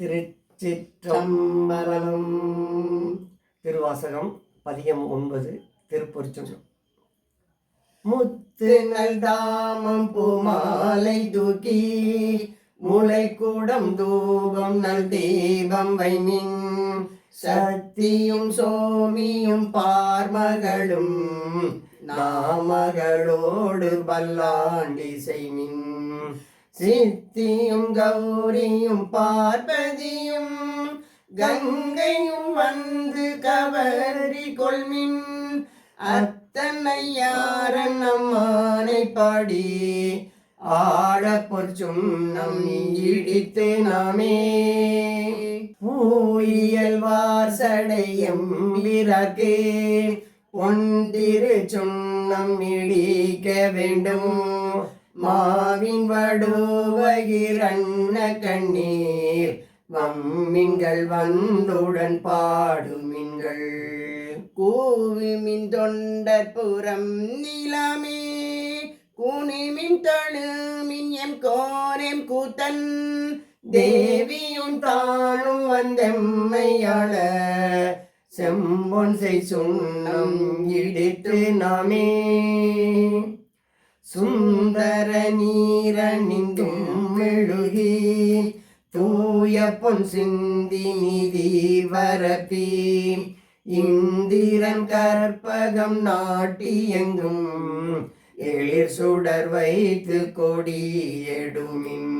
திருச்சிற்றம்பலம் திருவாசகம் பதியம் ஒன்பது திருப்பொருச்சொல்லம் முத்துங்கள் தாமம் பூமாலை தூக்கி முளை கூடம் தூபம் நல் தீபம் வைமின். சக்தியும் சோமியும் பார்மகளும் நாமகளோடு பல்லாண்டி செய்மின். சித்தியும் கௌரியும் பார்வதியும் கங்கையும் வந்து கவரி கொள்மின். அத்தனையாரன் நம்மானை பாடி ஆடப்பொற் நம் இடித்து நாமே. பூயியல் சடையம் விரக்கு ஒன்றிரு சுண்ணம் இடிக்க வேண்டும். மாவின் வடுவகிரண்ண கண்ணீர் வம்மின்கள் வந்துடன் பாடுமின்கள் கூவிமின் தொண்டர் புறம் நிலமே கூனிமின் தழுமின் எம் கோரெம் கூத்தன். தேவியும் தானும் வந்தெம்மையாள செம்பொன் செய் சுண்ணம் இடித்து நாமே. சுந்தர நீரணிந்தும் மெழுகி தூய பொன் சிந்தி நிதி வரப்பி. இந்திரன் கற்பகம் நாட்டி எங்கும் சுடர் வைத்து கொடி எடுமின்.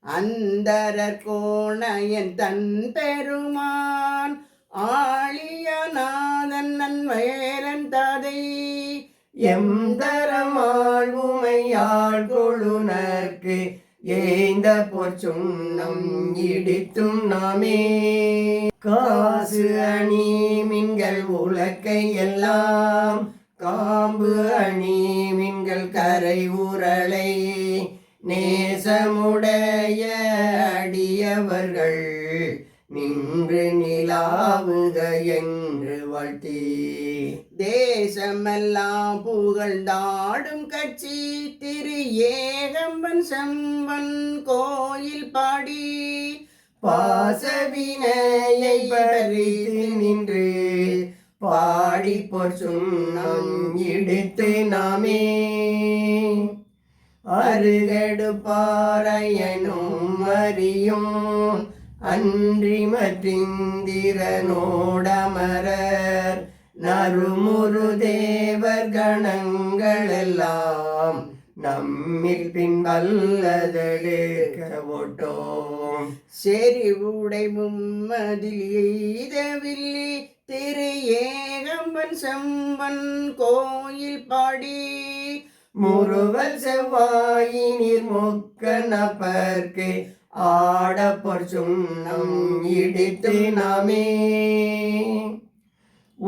அந்தரர் கோணையன் தன் பெருமான் ஆழியநாதன் நன்வேலன் ததை. எம் தரமாழ்வுமையாள் கொழுனர்க்கு ஏந்த பொற்சுண்ணம் இடித்தும் நாமே. காசு அணி மின்கள் உலக்கை எல்லாம் காம்பு அணி மின்கள் கரை உரளை நேசமுடைய அடியவர்கள் நின்று நிலாவுக வாழ்த்தி. தேசமெல்லாம் புகழ்ந்தாடும் கட்சி திரு ஏகம்பன் செம்பன் கோயில் பாடி. பாசவினையை பறித்து நின்று பாடி போர் சுண்ணம் இடித்து நாமே. அருகடு பாறையனும் அறியும் அன்றி நறுமுரு தேவர் கணங்களெல்லாம் நம்மில் பின் வல்லதெடுக்க ஓட்டோம் செறிவுடை மும்மதில் எய்தவில்லி திரு ஏகம்பன் செம்பன் கோயில் பாடி. முருவல் செவ்வாயினிர் முக்க நபர்க்கு ஆடப்பொற் சுண்ணம் இடித்து நாமே.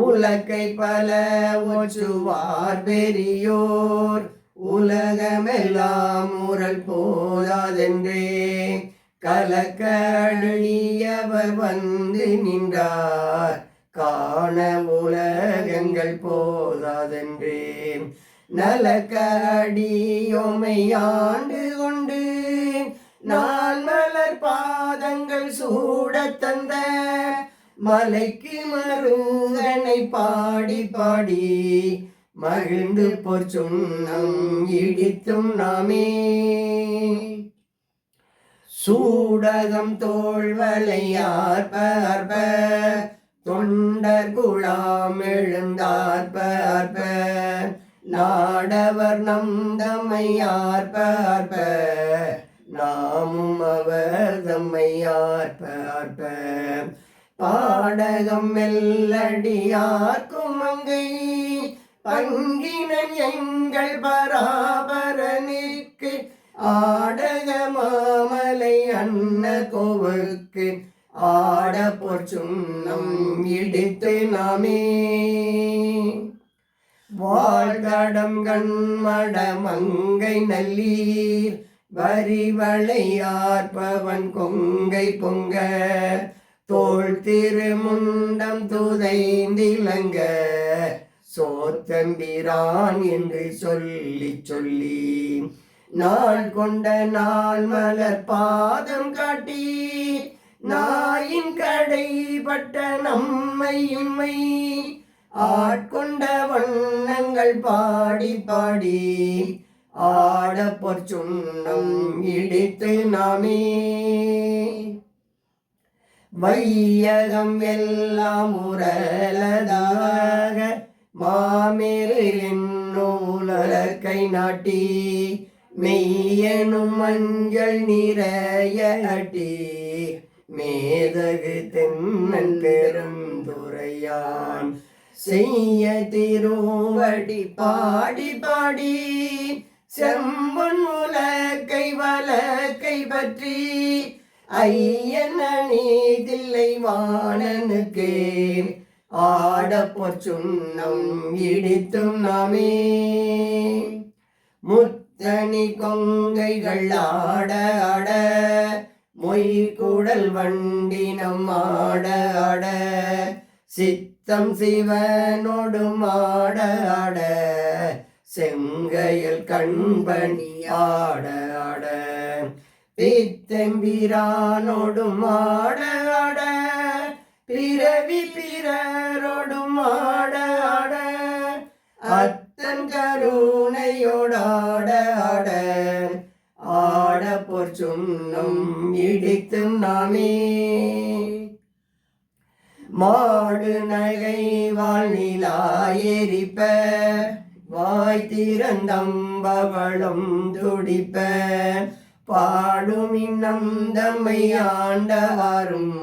உலக்கை பல ஒற்றுவார் பெரியோர் உலகமெல்லாம் முரல் போதாதென்றே. கலக்கழியவர் வந்து நின்றார். காண உலகங்கள் போதாதென்றே. நலக்கடியோமை நான் மலர் பாதங்கள் சூட தந்த மலைக்கு மருங்கனை பாடி பாடி மகிழ்ந்து பொற் சுண்ணம் இடித்தும் நாமே. சூடகம் தோல்வளையார்ப அற்ப தொண்டர் குழாம் எழுந்தார்ப அற்ப நாடவர் நம் தம்மையார்ப அற்ப நாமும் அவர் தம்மையார்ப அற்ப பாடகம் மெல்லடியார்க்கும் அங்கை பங்கினன் எங்கள் பராபரனுக்கு ஆடக மாமலை அன்ன கோவுக்கு ஆட பொற்சுண்ணம் இடித்து நாமே. வாழ்கடம் கண்மட மங்கை நல்லீர் வரிவளையார்பவன் கொங்கை பொங்க தோல் திருமுண்டம் துதைந்திலங்க சோத்தம்பிரான் என்று சொல்லி சொல்லி நாள் கொண்ட நாள் மலர் பாதம் காட்டி நாயின் கடைபட்ட நம்மை இம்மை ஆட்கொண்ட வண்ணங்கள் பாடி பாடி ஆட பொற்சுண்ணம் இடித்து நாமே வையகம் எல்லாம் உரலதாக மாமேரின் நூலக்கை நாட்டி மெய்யனும் மஞ்சள் நிறைய அட்டி மேதகு தென்னன் பெரும் துறையான். செய்ய திருவடி பாடி பாடி செம்பன் முல கைவல கைபற்றி ஐயன் நீதில்லை வாணனுக்கு. ஆட பொற்சுண்ணம் இடித்தும் நாமே. முத்தணி கொங்கைகள் ஆட ஆட மொய் கூடல் வண்டினம் ஆட ஆட சித்தம் சிவனோடும் ஆட ஆட. செங்கையில் கண்பணி ஆட ஆட. பித்தம்பிரானோடும் ஆட ஆட. பிறவி பிறரோடும் ஆட ஆட. அத்தன் கருணையோடாட ஆட ஆட. போர் சொன்னும் இடித்தும் நாமே. மாடு நகை வாழ்நிலா எரிப்ப. வாய் திறந்தம்பவளும் துடிப்ப பாடும் இன்னம் தம்மை ஆண்டவாரும்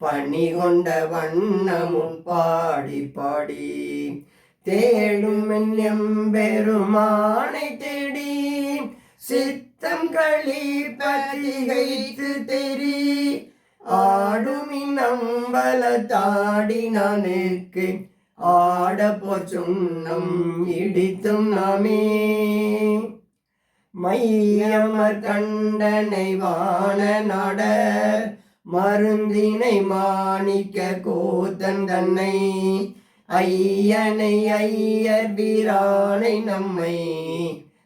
பணி கொண்ட வண்ணமும் பாடி பாடி. தேடும் பெருமானை தேடி சித்தம் களி பதிகைத்து தெரி ஆடும் இன்னம் பல தாடி நானுக்கு ஆட போச்சுண்ணம் இடித்தும் நாமே. மையமர் கண்டனை வான நாட மருந்தினை மாணிக்க கோத்தன் தன்னை. ஐயனை ஐயர் வீரானை நம்மை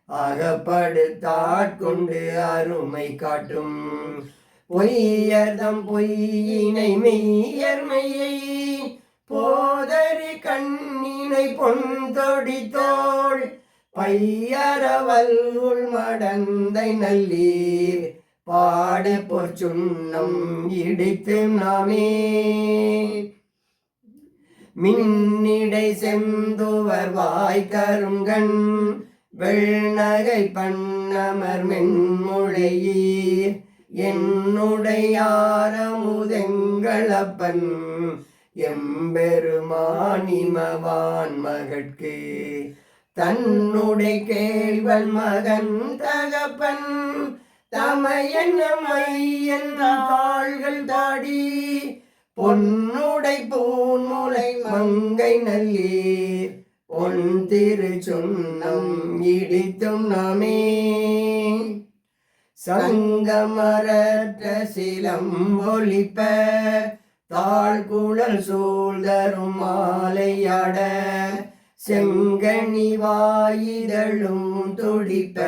அகப்படுத்தாட்கொண்டு அருமை காட்டும். பொய்யர்தம் பொய்யினை மெய்யர்மையை போதறி கண்ணினை பொன்தொடி தோள் பையரவல் உள் மடந்தை நல்லீர் பாட பொற்சுண்ணம் இடித்து நாமே. மின்னிடை செந்துவர் வாய் கருங்கண் வெள்நகை பண்ணமர் மென்முழையீர் என்னுடையாரமுதெங்களப்பன் எம்பெருமானிமவான் மகட்கு. தன்னுடைய கேள்வன் மகன் தகப்பன். தமையன் மையன் தாள்கள் தாடி. பொன்னுடை பூன்முலை மங்கை நல்லீர். பொன் திரு சொன்னம் இடித்தும் நாமே. சங்கமரற்ற சிலம் ஒழிப்ப தாழ்குழல் சூழ்தரும் மாலையாட செங்கனி வாயிதழும் துடிப்ப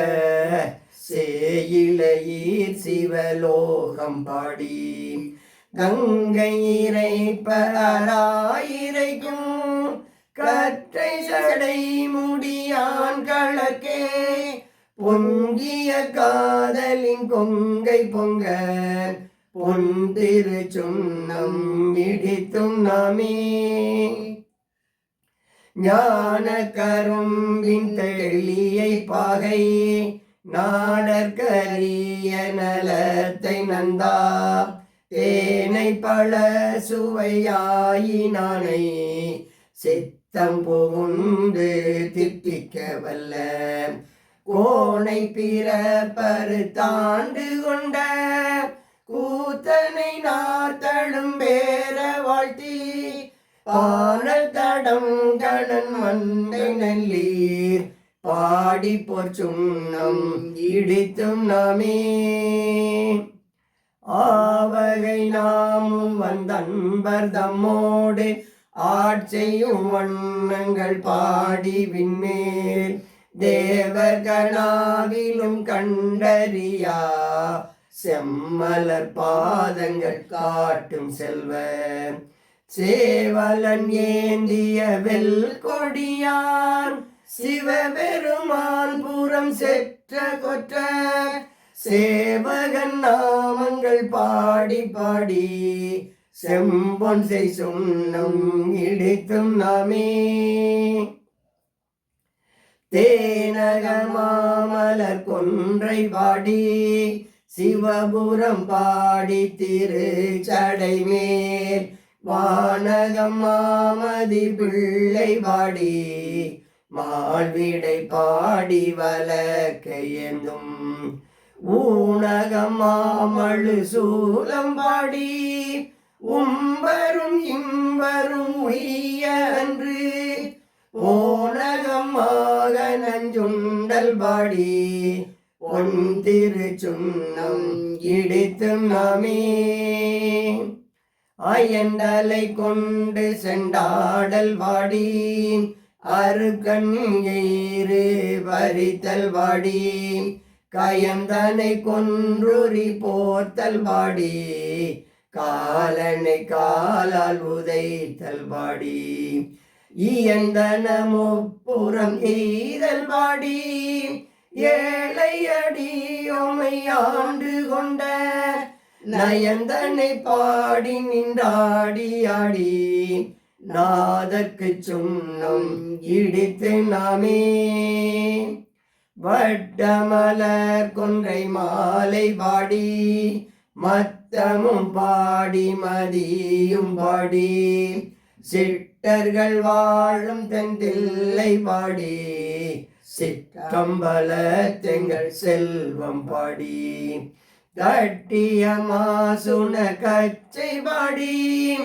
சேயிலையீர் சிவலோகம் பாடி. கங்கை இறைப்பராயிரைக்கும் கற்றை சடை முடியான் கழக்கே பொங்கிய காதலின் கொங்கை பொங்க பொன் திரு சுண்ணம் இடித்தும் நாமே. ஞான கரும்பின் தெளியை பாகை நாடற்கரிய நலத்தை நந்தா. தேனை பல சுவையாயினானை சித்தம் புகுந்து தித்திக்க வல்ல. கோணை பிற பருத்தாண்டு கொண்ட கூத்தனை நாத்தடும் பேர வாழ்த்தி பாடல் தடம் கணன் மண்டை நல்லீர் பாடி பொற்சுண்ணம் இடித்தும் நாமே. ஆவகை நாமும் வந்தன்பர் தம்மோடு ஆட்சியும் வண்ணங்கள் பாடி விண்மேல் தேவகணாவிலும் கண்டறியா செம்மலர் பாதங்கள் காட்டும் செல்வ சேவலன் ஏந்திய வெல் கொடியான் சிவபெருமான் புறம் செற்ற கொற்ற சேவகன் நாமங்கள் பாடி பாடி செம்பொன் செய் சுண்ணம் இடித்தும் நாமே. தேனக மாமலர் கொன்றை பாடி சிவபுரம் பாடி திரு சடை மேல் வானகம் மாமதி பிள்ளை பாடி மால்விடை பாடி வலக்கையெந்தும் ஊனகம் மாமழு சூலம் பாடி உம்பரும் இம்பரும் உய்ய அன்று. ஓனகம் மாக நஞ்சுண்டல் பாடி பொன் திரு சுண்ணம் இடித்தும் நாமே. அயண்டலை கொண்டு செண்டாடல் வாடி அருகண்ணீரு வரித்தல் வாடி கயந்தனை கொன்றுரி போத்தல் வாடி. காலனை காலால் உதைத்தல் வாடி. இயந்தன முப்புறம் எய்தல் வாடி ஏழையடி உமை ஆண்டு கொண்ட நயந்தனை பாடி நின்றாடி ஆடி நாதற்கு சுண்ணம் இடித்து நாமே. வட்டமலர் கொன்றை மாலை பாடி மத்தமும் பாடி மதியும் பாடி. சிட்டர்கள் வாழும் தென்தில்லை பாடி சிற்றம்பல தெங்கள் செல்வம் பாடி கட்டிய மாசுன கச்சை பாடி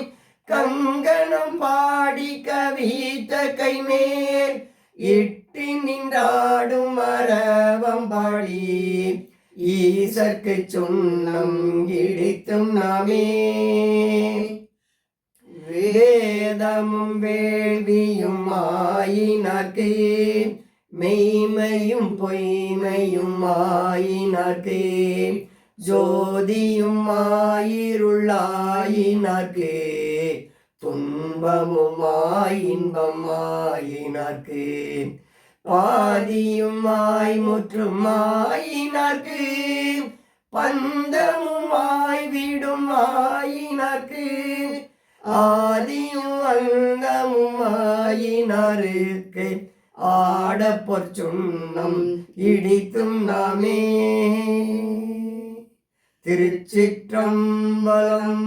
கங்கணம் பாடி கவித கைமேல் இட்டி நின்றாடும் மரவம் பாடி ஈசற்கு சொன்னம் இடித்தும் நாமே. வேதமும் வேள்வியும் ஆயினார்க்கு. மெய்மையும் பொய்மையும் ஆயினார்க்கு ஜோதியும் ஆயிருளாயினார்க்கு. துன்பமும் ஆயின்பம் ஆயினார்க்கு. பாதியுமாய் முற்றும் ஆயினார்க்கு. பந்தமுமாய் விடும் ஆயினார்க்கு. ஆதியும் அந்தமும் ஆயினாருக்கு. ஆட பொற்சுண்ணம் இடித்தும் நாமே. திருச்சிற்றம்பலம்